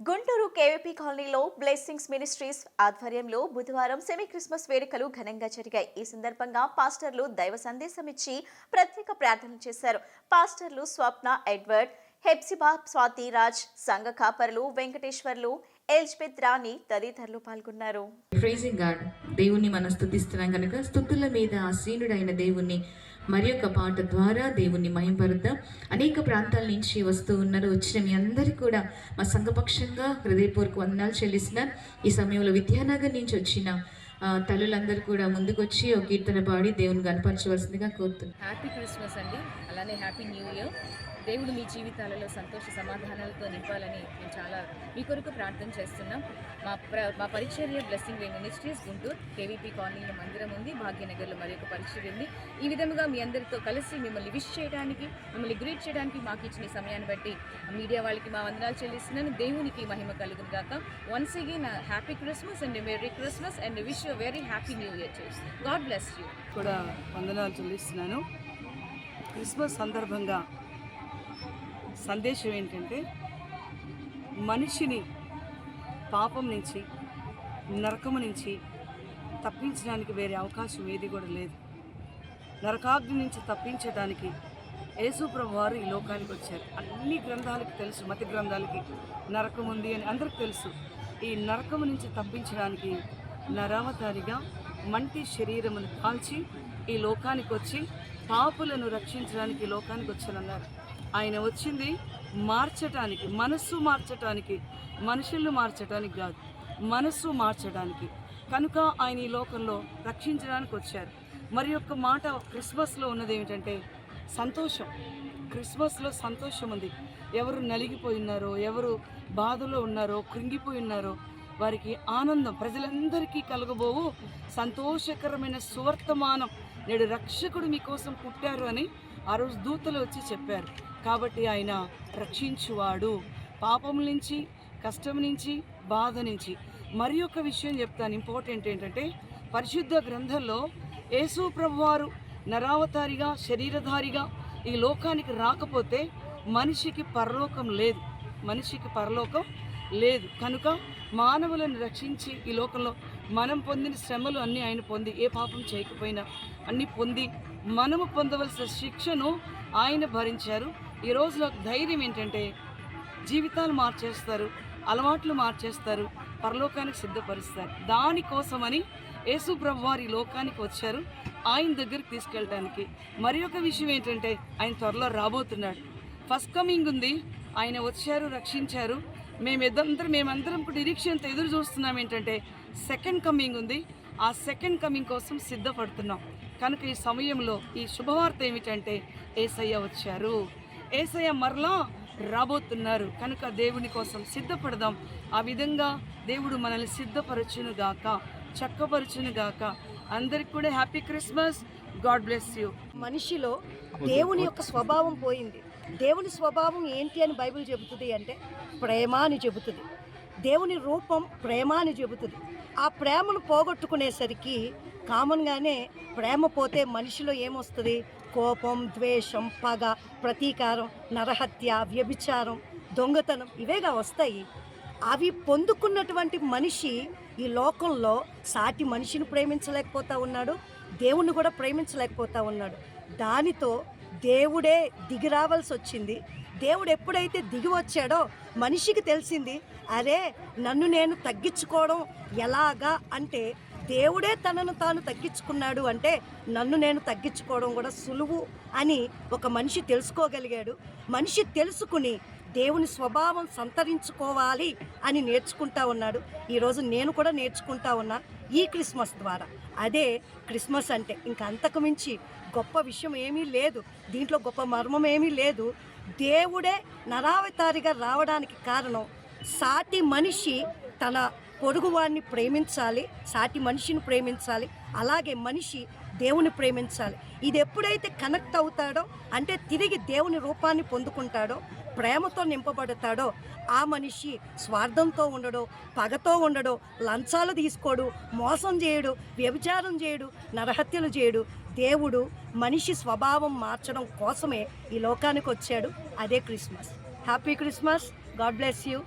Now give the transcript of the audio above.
Guntur KVP కాలనీలో blessings ministries ఆధ్వర్యంలో బుధవారం సెమీ క్రిస్మస్ వేడుకలు ఘనంగా జరిగాయి. ఈ సందర్భంగా పాస్టర్లు దైవ సందేశం ఇచ్చి ప్రత్యేక ప్రార్థనలు చేశారు. పాస్టర్లు స్వప్న ఎడ్వర్డ్ హెప్సిబా స్వాతి రాజ్ సంఘ కాపర్లు వెంకటేశ్వర్లు ఎల్జ్బెత్ రాణి తదితరులు పాల్గొన్నారు. ప్రైజింగ్ గాడ్ దేవుణ్ణి మనం స్తుతిస్తున్నాం కనుక స్థుతుల మీద ఆసీనుడైన దేవుణ్ణి మరి యొక్క పాట ద్వారా దేవుణ్ణి మయంపరుద్దాం. అనేక ప్రాంతాల నుంచి వస్తూ ఉన్నారు వచ్చిన మీ అందరికీ కూడా మా సంఘపక్షంగా హృదయపూర్వక వందనాలు చెల్లిస్తున్నారు ఈ సమయంలో విద్యానగర్ నుంచి వచ్చిన తల్లులందరూ కూడా ముందుకొచ్చి ఒక కీర్తన పాడి దేవుని కనపరచవలసిందిగా కోరుతున్నాను హ్యాపీ క్రిస్మస్ అండి. అలానే హ్యాపీ న్యూ ఇయర్ దేవుడు మీ జీవితాలలో సంతోష సమాధానాలతో నింపాలని మేము చాలా మీ కొరకు ప్రార్థన చేస్తున్నాం. మా ప్ర మా పరిచర్య blessing way ministries Guntur. KVP కాలనీలో మందిరం ఉంది. భాగ్యనగర్లో మరి ఒక పరిచర్య ఉంది. ఈ విధముగా మీ అందరితో కలిసి మిమ్మల్ని విష్ చేయడానికి మిమ్మల్ని గ్రీట్ చేయడానికి మాకు ఇచ్చిన సమయాన్ని బట్టి మీడియా వాళ్ళకి మా వందనాలు చెల్లిస్తున్నాను. దేవునికి మహిమ కలుగును గాక. Once again happy Christmas and merry Christmas and wish you very happy new year God bless you కూడా వందనాలు చెల్లిస్తున్నాను. క్రిస్మస్ సందర్భంగా సందేశం ఏంటంటే మనిషిని పాపం నుంచి నరకము నుంచి తప్పించడానికి వేరే అవకాశం ఏది కూడా లేదు. నరకాగ్ని నుంచి తప్పించడానికి యేసుప్రభు వారు ఈ లోకానికి వచ్చారు. అన్ని గ్రంథాలకు తెలుసు మత గ్రంథాలకి నరకం ఉంది అని అందరికి తెలుసు. ఈ నరకము నుంచి తప్పించడానికి నరావతారిగా మంటి శరీరమును కాల్చి ఈ లోకానికి వచ్చి పాపులను రక్షించడానికి లోకానికి వచ్చానన్నారు. ఆయన వచ్చింది మార్చటానికి మనస్సు మార్చటానికి మనుషులను మార్చటానికి కాదు మనస్సు మార్చడానికి. కనుక ఆయన ఈ లోకంలో రక్షించడానికి వచ్చారు. మరి యొక్క మాట క్రిస్మస్లో ఉన్నది ఏమిటంటే సంతోషం. క్రిస్మస్లో సంతోషం ఉంది. ఎవరు నలిగిపోయి ఉన్నారో ఎవరు బాధలో ఉన్నారో కృంగిపోయి ఉన్నారో వారికి ఆనందం. ప్రజలందరికీ కలగబోవు. సంతోషకరమైన సువర్తమానం. నేడు రక్షకుడు మీకోసం పుట్టారు అని ఆ రోజు దూతలు వచ్చి చెప్పారు. కాబట్టి ఆయన రక్షించువాడు. పాపం నుంచి కష్టం నుంచి బాధ నుంచి. మరి ఒక విషయం చెప్తాను. ఇంపార్టెంట్ ఏంటంటే పరిశుద్ధ గ్రంథంలో యేసు ప్రభువారు నరావతారిగా శరీరధారిగా ఈ లోకానికి రాకపోతే మనిషికి పరలోకం లేదు. మనిషికి పరలోకం లేదు. కనుక మానవులను రక్షించి ఈ లోకంలో మనం పొందిన శ్రమలు అన్నీ ఆయన పొంది ఏ పాపం చేయకపోయినా అన్నీ పొంది మనము పొందవలసిన శిక్షను ఆయన భరించారు. ఈ రోజులో ధైర్యం ఏంటంటే జీవితాలు మార్చేస్తారు అలవాట్లు మార్చేస్తారు పరలోకానికి సిద్ధపరుస్తారు. దానికోసమని యేసు ప్రభు ఈ లోకానికి వచ్చారు ఆయన దగ్గరికి తీసుకెళ్ళడానికి మరి ఒక విషయం ఏంటంటే ఆయన త్వరలో రాబోతున్నాడు. ఫస్ట్ కమింగ్ ఉంది ఆయన వచ్చారు రక్షించారు. మేమిద్దరం మేమందరం కూడా నిరీక్షణతో ఎదురు చూస్తున్నాం ఏంటంటే సెకండ్ కమింగ్ ఉంది. ఆ సెకండ్ కమింగ్ కోసం సిద్ధపడుతున్నాం. కనుక ఈ సమయంలో ఈ శుభవార్త ఏమిటంటే ఏసయ్య వచ్చారు. ఏసయ్య మరలా రాబోతున్నారు. కనుక దేవుని కోసం సిద్ధపడదాం. ఆ విధంగా దేవుడు మనల్ని సిద్ధపరచును గాక చక్కపరచును గాక అందరికి కూడా happy Christmas. God bless you. మనిషిలో దేవుని యొక్క స్వభావం పోయింది. దేవుని స్వభావం ఏంటి అని బైబిల్ చెబుతుంది అంటే ప్రేమ అని చెబుతుంది. దేవుని రూపం ప్రేమ అని చెబుతుంది. ఆ ప్రేమను పోగొట్టుకునేసరికి కామన్గానే ప్రేమ పోతే మనిషిలో ఏమొస్తుంది? కోపం ద్వేషం పగ ప్రతీకారం నరహత్య వ్యభిచారం దొంగతనం ఇవేగా వస్తాయి. అవి పొందుకున్నటువంటి మనిషి ఈ లోకంలో సాటి మనిషిని ప్రేమించలేకపోతా ఉన్నాడు దేవుణ్ణి కూడా ప్రేమించలేకపోతా ఉన్నాడు. దానితో దేవుడే దిగి రావాల్సి వచ్చింది. దేవుడు ఎప్పుడైతే దిగి వచ్చాడో మనిషికి తెలిసింది అరే నన్ను నేను తగ్గించుకోవడం ఎలాగా అంటే దేవుడే తనను తాను తగ్గించుకున్నాడు అంటే నన్ను నేను తగ్గించుకోవడం కూడా సులువు అని ఒక మనిషి తెలుసుకోగలిగాడు. మనిషి తెలుసుకుని దేవుని స్వభావం సంతరించుకోవాలి అని నేర్చుకుంటా ఉన్నాడు. ఈరోజు నేను కూడా నేర్చుకుంటా ఉన్నా ఈ క్రిస్మస్ ద్వారా. అదే క్రిస్మస్ అంటే ఇంకంతకు మించి గొప్ప విషయం ఏమీ లేదు. దీంట్లో గొప్ప మర్మం ఏమీ లేదు. దేవుడే నరావతారిగా రావడానికి కారణం సాటి మనిషి తన పొరుగువాడిని ప్రేమించాలి సాటి మనిషిని ప్రేమించాలి అలాగే మనిషి దేవుని ప్రేమించాలి. ఇది ఎప్పుడైతే కనెక్ట్ అవుతాడో అంటే తిరిగి దేవుని రూపాన్ని పొందుకుంటాడో ప్రేమతో నింపబడతాడో ఆ మనిషి స్వార్థంతో ఉండడు పగతో ఉండడు లంచాలు తీసుకోడు మోసం చేయడు వ్యభిచారం చేయడు నరహత్యలు చేయడు. దేవుడు మనిషి స్వభావం మార్చడం కోసమే ఈ లోకానికి వచ్చాడు అదే Christmas. Happy Christmas. God bless you.